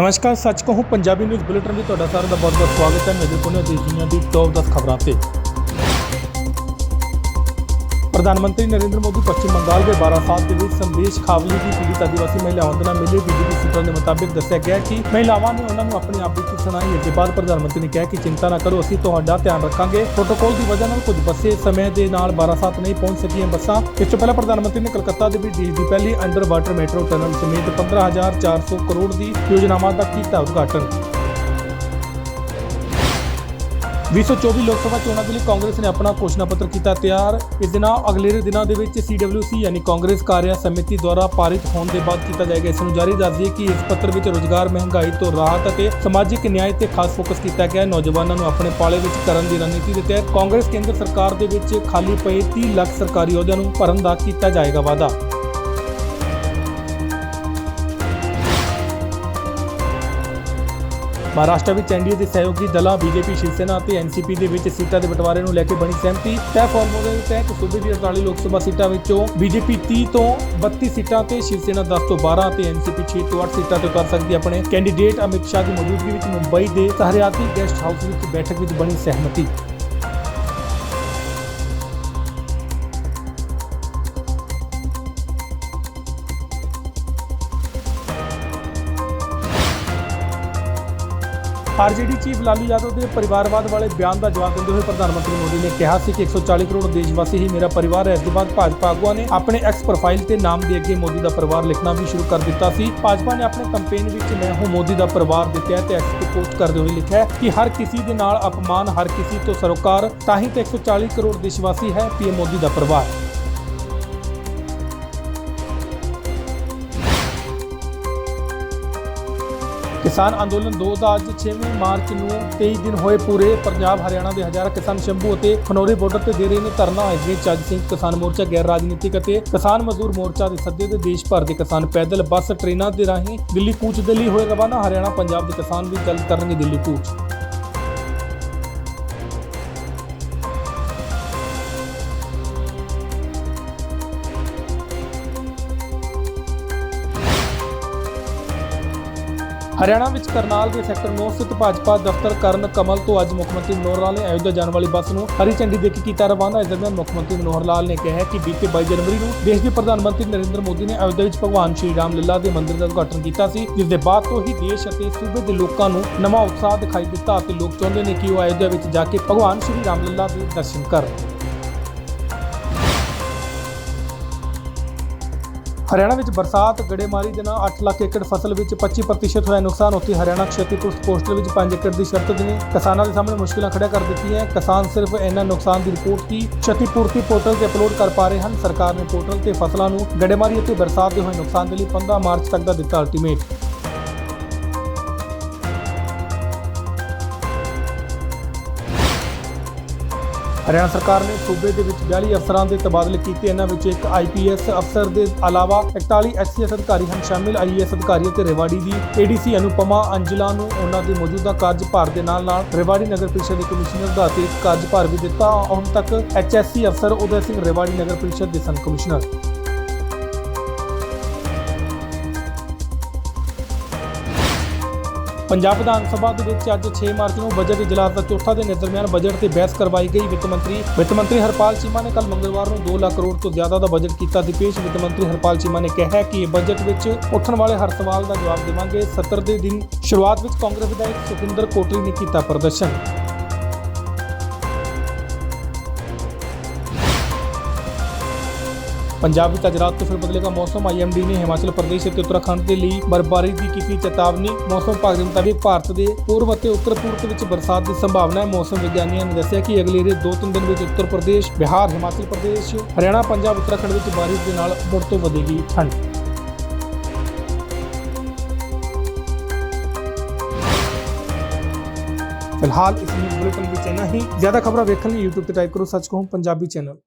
ਨਮਸਕਾਰ, ਸੱਚ ਕਹੂੰ, ਪੰਜਾਬੀ ਨਿਊਜ਼ ਬੁਲੇਟਿਨ ਵਿੱਚ ਤੁਹਾਡਾ ਸਾਰਿਆਂ ਦਾ ਬਹੁਤ-ਬਹੁਤ ਸਵਾਗਤ ਹੈ। ਮੇਰੇ ਕੋਲ ਦੇਸ਼ ਦੁਨੀਆ ਦੀ ਟੌਪ 10 ਖਬਰਾਂ ਤੇ। ਪ੍ਰਧਾਨ ਮੰਤਰੀ ਨਰਿੰਦਰ ਮੋਦੀ ਪੱਛਮ ਬੰਗਾਲ ਦੇ 12 ਸਾਲ ਦੇ ਵਿੱਚ ਸੰਦੇਸ਼ ਖਾਵਲੀ ਦੀ ਪੀੜਿਤ ਆਦੀਵਾਸੀ ਮਹਿਲਾਵਾਂ ਦੇ ਨਾਲ ਮਿਲੇ। ਬੀਜੇਪੀ ਸੂਤਰਾਂ ਦੇ ਮੁਤਾਬਿਕ ਦੱਸਿਆ ਗਿਆ ਕਿ ਮਹਿਲਾਵਾਂ ਨੇ ਉਹਨਾਂ ਨੂੰ ਆਪਣੇ ਆਪ ਵਿੱਚ ਸੁਣਾਈ। ਇਸ ਦੇ ਬਾਅਦ ਪ੍ਰਧਾਨ ਮੰਤਰੀ ਨੇ ਕਿਹਾ ਕਿ ਚਿੰਤਾ ਨਾ ਕਰੋ, ਅਸੀਂ ਤੁਹਾਡਾ ਧਿਆਨ ਰੱਖਾਂਗੇ। ਪ੍ਰੋਟੋਕੋਲ ਦੀ ਵਜ੍ਹਾ ਨਾਲ ਕੁਝ ਬੱਸੇ ਸਮੇਂ ਦੇ ਨਾਲ 12 ਸਾਲ ਨਹੀਂ ਪਹੁੰਚ ਸਕੀਆਂ ਬੱਸਾਂ। ਇਸ ਤੋਂ ਪਹਿਲਾਂ ਪ੍ਰਧਾਨ ਮੰਤਰੀ ਨੇ ਕਲਕੱਤਾ ਦੇ ਵਿੱਚ ਦੇਸ਼ ਦੀ ਪਹਿਲੀ ਅੰਡਰ ਵਾਟਰ ਮੈਟਰੋ ਟਨਲ ਸਮੇਤ 15400 ਕਰੋੜ ਦੀ ਯੋਜਨਾਵਾਂ ਦਾ ਕੀਤਾ ਉਦਘਾਟਨ। 2024 ਲੋਕ ਸਭਾ ਚੋਣਾਂ ਦੇ ਲਈ ਕਾਂਗਰਸ ਨੇ ਆਪਣਾ ਘੋਸ਼ਣਾ ਪੱਤਰ ਕੀਤਾ ਤਿਆਰ। ਇਸ ਦੇ ਨਾਲ ਅਗਲੇ ਦਿਨਾਂ ਦੇ ਵਿੱਚ ਸੀਡਬਲਯੂਸੀ ਯਾਨੀ ਕਾਂਗਰਸ ਕਾਰਿਆ ਸਮਿਤੀ ਦੁਆਰਾ ਪਾਰਿਤ ਹੋਣ ਦੇ ਬਾਅਦ ਕੀਤਾ ਜਾਏਗਾ। ਇਸ ਨੂੰ ਜਾਰੀ ਦੱਸ ਦਈਏ ਕਿ ਇਸ ਪੱਤਰ ਵਿੱਚ ਰੋਜ਼ਗਾਰ, ਮਹਿੰਗਾਈ ਤੋਂ ਰਾਹਤ ਅਤੇ ਸਮਾਜਿਕ ਨਿਆਂ ਤੇ ਖਾਸ ਫੋਕਸ ਕੀਤਾ ਗਿਆ। ਹੈ ਨੌਜਵਾਨਾਂ ਨੂੰ ਆਪਣੇ ਪਾਲੇ ਵਿੱਚ ਕਰਨ ਦੀ ਰਣਨੀਤੀ ਦੇ ਤਹਿਤ ਕਾਂਗਰਸ ਕੇਂਦਰ ਸਰਕਾਰ ਦੇ ਵਿੱਚ ਖਾਲੀ ਪਏ 30 ਲੱਖ ਸਰਕਾਰੀ ਅਹੁਦਿਆਂ ਨੂੰ ਭਰਨ ਦਾ ਕੀਤਾ ਜਾਏਗਾ ਵਾਅਦਾ। ਮਹਾਰਾਸ਼ਟਰ ਵਿੱਚ ਐਨਡੀਏ ਦੇ ਸਹਿਯੋਗੀ ਦਲਾਂ ਬੀਜੇਪੀ ਸ਼ਿਵ ਸੈਨਾ ਅਤੇ ਐਨਸੀਪੀ ਦੇ ਵਿੱਚ ਸੀਟਾਂ ਦੇ ਬਟਵਾਰੇ ਨੂੰ ਲੈ ਕੇ ਬਣੀ ਸਹਿਮਤੀ। ਤੈਅ ਫਾਰਮੂਲੇ ਦੇ ਤਹਿਤ ਸੂਬੇ ਦੀ 48 ਲੋਕ ਸਭਾ ਸੀਟਾਂ ਵਿੱਚੋਂ ਬੀਜੇਪੀ 30 ਤੋਂ 32 ਸੀਟਾਂ ਤੇ ਸ਼ਿਵ ਸੈਨਾ 10 ਤੋਂ 12 ਅਤੇ ਐਨਸੀਪੀ 6 ਤੋਂ 8 ਸੀਟਾਂ ਤੇ ਉਤਾਰ ਸਕਦੀ ਆਪਣੇ ਕੈਂਡੀਡੇਟ ਅਮਿਤ ਸ਼ਾਹ ਦੀ ਮੌਜੂਦਗੀ ਵਿੱਚ ਮੁੰਬਈ ਦੇ ਸਹਰਿਆਤੀ ਗੈਸਟ ਹਾਊਸ ਵਿੱਚ ਬੈਠਕ ਵਿੱਚ ਬਣੀ ਸਹਿਮਤੀ। ਆਰਜੇਡੀ ਚੀਫ ਲਾਲੂ ਯਾਦਵ ਦੇ ਪਰਿਵਾਰਵਾਦ ਵਾਲੇ ਬਿਆਨ ਦਾ ਜਵਾਬ ਦਿੰਦੇ ਹੋਏ ਪ੍ਰਧਾਨ ਮੰਤਰੀ ਮੋਦੀ ਨੇ ਕਿਹਾ ਸੀ ਕਿ 140 ਕਰੋੜ ਦੇਸ਼ਵਾਸੀ ਹੀ ਮੇਰਾ ਪਰਿਵਾਰ ਹੈ। ਇਸ ਤੋਂ ਬਾਅਦ ਭਾਜਪਾ ਆਗੂਆਂ ਨੇ ਆਪਣੇ ਐਕਸ ਪ੍ਰੋਫਾਈਲ ਤੇ ਨਾਮ ਦੇ ਅੱਗੇ ਮੋਦੀ ਦਾ ਪਰਿਵਾਰ ਲਿਖਣਾ ਵੀ ਸ਼ੁਰੂ ਕਰ ਦਿੱਤਾ ਸੀ। ਭਾਜਪਾ ਨੇ ਆਪਣੇ ਕੈਂਪੇਨ ਵਿੱਚ ਮੈਂ ਹੂੰ ਮੋਦੀ ਦਾ ਪਰਿਵਾਰ ਦਿੱਤਾ ਤਹਿਤ ਐਕਸ ਤੇ ਪੋਸਟ ਕਰਦੇ ਹੋਏ ਲਿਖਿਆ ਕਿ ਹਰ ਕਿਸੇ ਦੇ ਨਾਲ ਅਪਮਾਨ, ਹਰ ਕਿਸੇ ਤੋਂ ਸਰੋਕਾਰ ਤਾਂ ਹੀ ਤੇ 140 ਕਰੋੜ ਦੇਸ਼ਵਾਸੀ ਹੈ ਪੀਐਮ ਮੋਦੀ ਦਾ ਪਰਿਵਾਰ। ਕਿਸਾਨ ਅੰਦੋਲਨ 2 ਦਾ ਅੱਜ 6ਵੇਂ ਮਾਰਚ ਨੂੰ 23 ਦਿਨ ਹੋਏ ਪੂਰੇ, ਪੰਜਾਬ, ਹਰਿਆਣਾ ਦੇ ਹਜ਼ਾਰਾਂ ਕਿਸਾਨ ਸ਼ੰਭੂ ਅਤੇ ਖਨੌਰੀ ਬਾਰਡਰ ਤੇ ਦੇ ਰਹੇ ਨੇ ਧਰਨਾ। ਇਸ ਵਿੱਚ ਅੱਜ ਸਿੰਘ ਕਿਸਾਨ ਮੋਰਚਾ ਗੈਰ ਰਾਜਨੀਤਿਕ ਅਤੇ ਕਿਸਾਨ ਮਜ਼ਦੂਰ ਮੋਰਚਾ ਦੇ ਸੱਦੇ ਤੇ ਦੇਸ਼ ਭਰ ਦੇ ਕਿਸਾਨ ਪੈਦਲ ਬੱਸ, ਟ੍ਰੇਨਾਂ ਦੇ ਰਾਹੀਂ ਦਿੱਲੀ ਕੂਚ ਦੇ ਲਈ ਹੋਏ ਰਵਾਨਾ। ਹਰਿਆਣਾ, ਪੰਜਾਬ ਦੇ ਕਿਸਾਨ ਵੀ ਗੱਲ ਕਰਨਗੇ ਦਿੱਲੀ ਕੂਚ। ਹਰਿਆਣਾ ਵਿੱਚ ਕਰਨਾਲ ਦੇ ਸੈਕਟਰ 9 ਸਥਿਤ ਭਾਜਪਾ ਦਫ਼ਤਰ ਕਰਨ ਕਮਲ ਤੋਂ ਅੱਜ ਮੁੱਖ ਮੰਤਰੀ ਮਨੋਹਰ ਲਾਲ ਨੇ ਅਯੋਧਿਆ ਜਾਣ ਵਾਲੀ ਬੱਸ ਨੂੰ ਹਰੀ ਝੰਡੀ ਦੇ ਕੇ ਕੀਤਾ ਰਵਾਨਾ। ਇਸ ਦਰਮਿਆਨ ਮੁੱਖ ਮੰਤਰੀ ਮਨੋਹਰ ਲਾਲ ਨੇ ਕਿਹਾ ਕਿ ਬੀਤੇ 22 ਜਨਵਰੀ ਨੂੰ ਦੇਸ਼ ਦੇ ਪ੍ਰਧਾਨ ਮੰਤਰੀ ਨਰਿੰਦਰ ਮੋਦੀ ਨੇ ਅਯੋਧਿਆ ਵਿੱਚ ਭਗਵਾਨ ਸ਼੍ਰੀ ਰਾਮ ਲੱਲਾ ਦੇ ਮੰਦਿਰ ਦਾ ਉਦਘਾਟਨ ਕੀਤਾ ਸੀ, ਜਿਸ ਦੇ ਬਾਅਦ ਤੋਂ ਹੀ ਦੇਸ਼ ਅਤੇ ਸੂਬੇ ਦੇ ਲੋਕਾਂ ਨੂੰ ਨਵਾਂ ਉਤਸ਼ਾਹ ਦਿਖਾਈ ਦਿੱਤਾ ਅਤੇ ਲੋਕ ਚਾਹੁੰਦੇ ਨੇ ਕਿ ਉਹ ਅਯੋਧਿਆ ਵਿੱਚ ਜਾ ਕੇ ਭਗਵਾਨ ਸ਼੍ਰੀ ਰਾਮ ਲੱਲਾ ਦੇ ਦਰਸ਼ਨ ਕਰਨ। ਹਰਿਆਣਾ ਵਿੱਚ ਬਰਸਾਤ, ਗੜੇਮਾਰੀ ਦੇ ਨਾਲ 8 ਲੱਖ ਏਕੜ ਫਸਲ ਵਿੱਚ 25% ਹੋਇਆ ਨੁਕਸਾਨ। ਉੱਥੇ ਹਰਿਆਣਾ ਖੇਤੀਪੂਰਤ ਪੋਸਟਲ ਵਿੱਚ 5 ਏਕੜ ਦੀ ਸ਼ਰਤ ਨੇ ਕਿਸਾਨਾਂ ਦੇ ਸਾਹਮਣੇ ਮੁਸ਼ਕਿਲਾਂ ਖੜ੍ਹਾ ਕਰ ਦਿੱਤੀਆਂ ਕਿਸਾਨ ਸਿਰਫ ਇਹਨਾਂ ਨੁਕਸਾਨ ਦੀ ਰਿਪੋਰਟ ਕੀ ਖੇਤੀਪੂਰਤੀ ਪੋਰਟਲ ਤੇ ਅਪਲੋਡ ਕਰ ਪਾ ਰਹੇ ਹਨ। ਸਰਕਾਰ ਨੇ ਪੋਰਟਲ ਤੇ ਫਸਲਾਂ ਨੂੰ ਗੜੇਮਾਰੀ ਅਤੇ ਬਰਸਾਤ ਦੇ ਹੋਏ ਨੁਕਸਾਨ ਦੇ ਲਈ 15 ਮਾਰਚ ਤੱਕ ਦਾ ਦਿੱਤਾ ਅਲਟੀਮੇਟ ਹਰਿਆਣਾ ਸਰਕਾਰ ਨੇ ਸੂਬੇ ਦੇ ਵਿੱਚ 42 ਅਫਸਰਾਂ ਦੇ ਤਬਾਦਲੇ ਕੀਤੇ। ਇਹਨਾਂ ਵਿੱਚ ਇੱਕ ਆਈਪੀਐਸ ਅਫਸਰ ਦੇ ਇਲਾਵਾ 41 ਐਸਸੀਐਸ ਅਧਿਕਾਰੀ ਹਨ ਸ਼ਾਮਿਲ। ਆਈਏਐਸ ਅਧਿਕਾਰੀ ਅਤੇ ਰੇਵਾੜੀ ਦੀ ਏਡੀਸੀ ਅਨੁਪਮਾ ਅੰਜਲਾ ਨੂੰ ਉਹਨਾਂ ਦੇ ਮੌਜੂਦਾ ਕਾਰਜਭਾਰ ਦੇ ਨਾਲ ਨਾਲ ਰੇਵਾੜੀ ਨਗਰ ਪ੍ਰੀਸ਼ਦ ਦੇ ਕਮਿਸ਼ਨਰ ਦਾ ਅਤਿਰਿਕਤ ਕਾਰਜਭਾਰ ਵੀ ਦਿੱਤਾ। ਹੁਣ ਤੱਕ ਐਚਐਸਸੀ ਅਫਸਰ ਉਦੈ ਸਿੰਘ ਰੇਵਾੜੀ ਨਗਰ ਪ੍ਰੀਸ਼ਦ ਦੇ ਸਨ ਕਮਿਸ਼ਨਰ। ਪੰਜਾਬ ਵਿਧਾਨ ਸਭਾ ਦੇ ਵਿੱਚ ਅੱਜ 6 ਮਾਰਚ ਨੂੰ ਬਜਟ ਇਜਲਾਸ ਦਾ ਚੌਥਾ ਦਿਨ ਦਰਮਿਆਨ ਬਜਟ ਤੇ ਬਹਿਸ ਕਰਵਾਈ ਗਈ। ਵਿੱਤ ਮੰਤਰੀ ਵਿੱਤ ਮੰਤਰੀ ਹਰਪਾਲ ਚੀਮਾ ਨੇ ਕੱਲ ਮੰਗਲਵਾਰ ਨੂੰ 2 ਲੱਖ ਕਰੋੜ ਤੋਂ ਜ਼ਿਆਦਾ ਦਾ ਬਜਟ ਕੀਤਾ ਤੇ ਪੇਸ਼। ਵਿੱਤ ਮੰਤਰੀ ਹਰਪਾਲ ਚੀਮਾ ਨੇ ਕਿਹਾ ਕਿ ਇਹ ਬਜਟ ਵਿੱਚ ਉੱਠਣ ਵਾਲੇ ਹਰ ਸਵਾਲ ਦਾ ਜਵਾਬ ਦੇਵਾਂਗੇ। 70 ਦੇ ਦਿਨ ਸ਼ੁਰੂਆਤ ਵਿੱਚ ਕਾਂਗਰਸ ਵਿਧਾਇਕ ਸੁਖਿੰਦਰ ਕੋਟਰੀ ਨੇ ਕੀਤਾ ਪ੍ਰਦਰਸ਼ਨ। ਪੰਜਾਬ ਵਿੱਚ ਅੱਜ ਰਾਤ ਤੋਂ ਫਿਰ ਬਦਲੇਗਾ ਮੌਸਮ। ਆਈਐਮਡੀ ਨੇ ਹਿਮਾਚਲ ਪ੍ਰਦੇਸ਼ ਅਤੇ ਉੱਤਰਾਖੰਡ ਦੇ ਲਈ ਬਰਫ਼ਬਾਰੀ ਦੀ ਕੀਤੀ ਚੇਤਾਵਨੀ। ਮੌਸਮ ਵਿਭਾਗ ਦੇ ਮੁਤਾਬਿਕ ਭਾਰਤ ਦੇ ਪੂਰਬ ਅਤੇ ਉੱਤਰ ਪੂਰਬ ਵਿੱਚ ਬਰਸਾਤ ਦੀ ਸੰਭਾਵਨਾ ਹੈ। ਮੌਸਮ ਵਿਗਿਆਨੀਆਂ ਨੇ ਦੱਸਿਆ ਕਿ ਅਗਲੇ ਦੇ 2-3 ਦਿਨ ਵਿੱਚ ਉੱਤਰ ਪ੍ਰਦੇਸ਼, ਬਿਹਾਰ, ਹਿਮਾਚਲ ਪ੍ਰਦੇਸ਼, ਹਰਿਆਣਾ, ਪੰਜਾਬ, ਉੱਤਰਾਖੰਡ ਵਿੱਚ ਬਾਰਿਸ਼ ਦੇ ਨਾਲ ਮੁੜ ਤੋਂ ਵਧੇਗੀ ਠੰਡ। ਫਿਲਹਾਲ ਇਸ ਨਿਊਜ਼ ਬੁਲੇਟਿਨ ਵਿੱਚ ਇੰਨਾ ਹੀ। ਜ਼ਿਆਦਾ ਖਬਰਾਂ ਵੇਖਣ ਲਈ YouTube ਤੇ ਟਾਈਪ ਕਰੋ ਸੱਚ ਕਹੂੰ ਪੰਜਾਬੀ ਚੈਨਲ